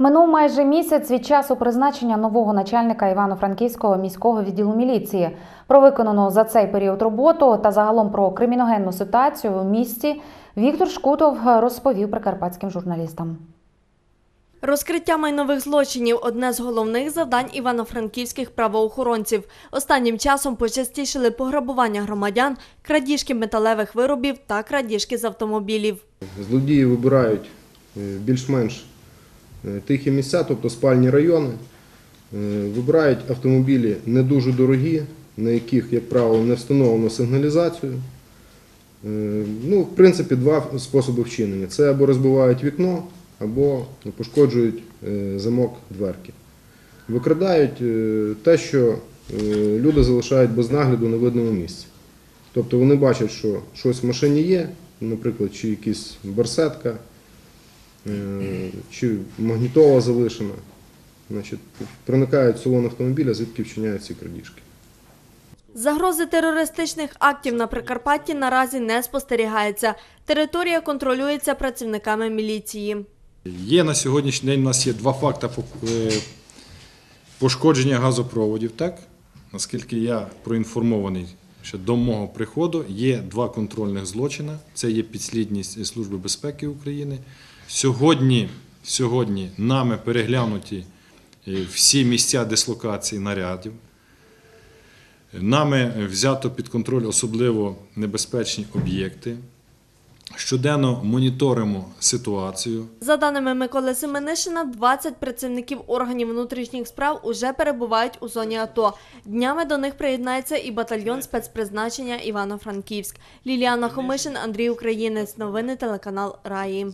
Минув майже місяць від часу призначення нового начальника Івано-Франківського міського відділу міліції. Про виконану за цей період роботу та загалом про криміногенну ситуацію у місті Віктор Шкутов розповів прикарпатським журналістам. Розкриття майнових злочинів одне з головних завдань івано-франківських правоохоронців. Останнім часом почастішили пограбування громадян, крадіжки металевих виробів та крадіжки з автомобілів. Злодії вибирають е, більш-менш тихі місця, тобто спальні райони. Е, Вибирають автомобілі не дуже дорогі, на яких, як правило, не встановлено сигналізацію. Е, Ну, в принципі, два способи вчинення. Це або розбивають вікно, або пошкоджують е, замок дверки. Викрадають е, те, що е, люди залишають без нагляду на видному місці. Тобто вони бачать, що щось в машині є, наприклад, чи якась барсетка, е, чи магнітола залишена. Значить, проникають в салон автомобіля, звідки вчиняють ці крадіжки. Загрози терористичних актів на Прикарпатті наразі не спостерігається. Територія контролюється працівниками міліції. Є на сьогоднішній день у нас є два факти е, пошкодження газопроводів. Так? Наскільки я проінформований, ще до мого приходу є два контрольних злочини. Це є підслідність Служби безпеки України. Сьогодні, сьогодні нами переглянуті е, всі місця дислокації нарядів. Нами взято під контроль особливо небезпечні об'єкти. Щоденно моніторимо ситуацію. За даними Миколи Семенишина, 20 працівників органів внутрішніх справ уже перебувають у зоні АТО. Днями до них приєднається і батальйон спецпризначення Івано-Франківськ. Ліліана Хомишин, Андрій Українець. Новини телеканал Раї.